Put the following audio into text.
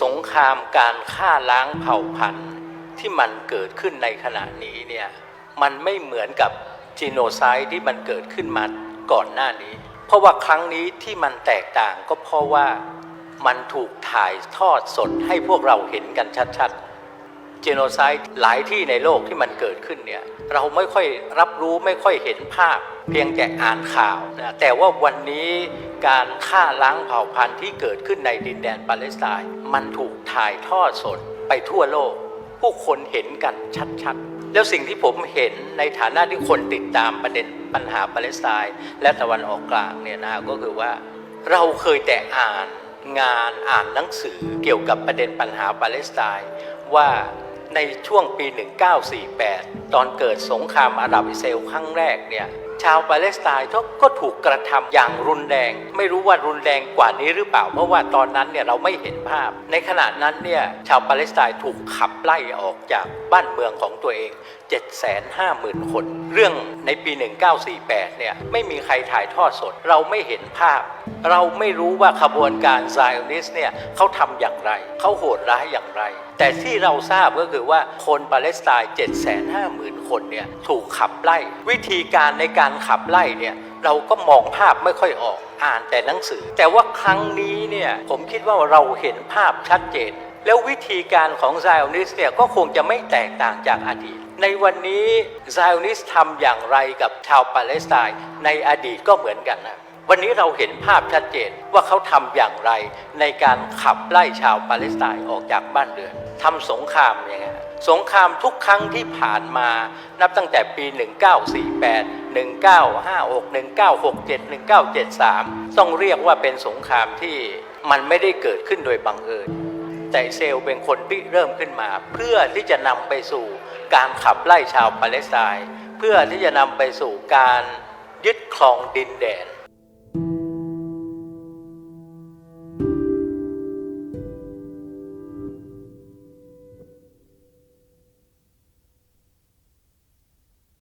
สงครามการฆ่าล้างเผ่าพันธุ์ที่มันเกิดขึ้นในขณะนี้เนี่ยมันไม่เหมือนกับจีโนไซด์ที่มันเกิดขึ้นมาก่อนหน้านี้ เพราะว่าครั้งนี้ที่มันแตกต่างก็เพราะว่ามันถูกถ่ายทอดสดให้พวกเราเห็นกันชัดๆ จโนไซด์หลายที่ในโลกที่มันเกิดขึ้นเนี่ยเราไม่ค่อยรับรู้ไม่ค่อยเห็นภาพ เพียงแต่อ่านข่าวนะแต่ว่าวันนี้การฆ่าล้างเผ่าพันธุ์ที่เกิดขึ้นในดินแดนปาเลสไตน์มันถูกถ่ายทอดสดไปทั่วโลก ผู้คนเห็นกันชัดๆ แล้วสิ่งที่ผมเห็นในฐานะที่คนติดตามประเด็นปัญหาปาเลสไตน์และตะวันออกกลางเนี่ยนะก็คือว่าเราเคยแต่อ่านงานอ่านหนังสือเกี่ยวกับประเด็นปัญหาปาเลสไตน์ว่า ในช่วงปี 1948 ตอนเกิดสงครามอาหรับอิสราเอลครั้งแรกเนี่ย ชาวปาเลสไตน์ก็ถูกกระทำอย่างรุนแรง ไม่รู้ว่ารุนแรงกว่านี้หรือเปล่า เพราะว่าตอนนั้นเนี่ยเราไม่เห็นภาพ ในขณะนั้นเนี่ยชาวปาเลสไตน์ถูกขับไล่ออกจากบ้านเมืองของตัวเอง 750,000 คน เรื่องในปี 1948 เนี่ยไม่มีใครถ่ายทอดสด เราไม่เห็นภาพ เราไม่รู้ว่าขบวนการไซออนิสเนี่ยเขาทำอย่างไร เขาโหดร้ายอย่างไร แต่ที่เราทราบก็คือว่าคนปาเลสไตน์750,000 คนเนี่ยถูกขับไล่ วิธีการในการขับไล่เนี่ยเราก็มองภาพไม่ค่อยออกอ่านแต่หนังสือ แต่ว่าครั้งนี้เนี่ยผมคิดว่าเราเห็นภาพชัดเจน แล้ววิธีการของไซออนิสเนี่ยก็คงจะไม่แตกต่างจากอดีต ในวันนี้ไซออนิสทำอย่างไรกับชาวปาเลสไตน์ในอดีตก็เหมือนกันนะ วันนี้เราเห็นภาพชัดเจนว่าเขาทำอย่างไร ในการขับไล่ชาวปาเลสไตน์ออกจากบ้านเรือนทำสงครามอย่างเงี้ยสงครามทุกครั้งที่ผ่านมา นับตั้งแต่ปี 1948 1956 1967 1973 ต้องเรียกว่าเป็นสงครามที่มันไม่ได้เกิดขึ้นโดยบังเอิญ แต่เซลเป็นคนที่เริ่มขึ้นมา เพื่อที่จะนำไปสู่การขับไล่ชาวปาเลสไตน์เพื่อที่จะนำไปสู่การยึดครองดินแดน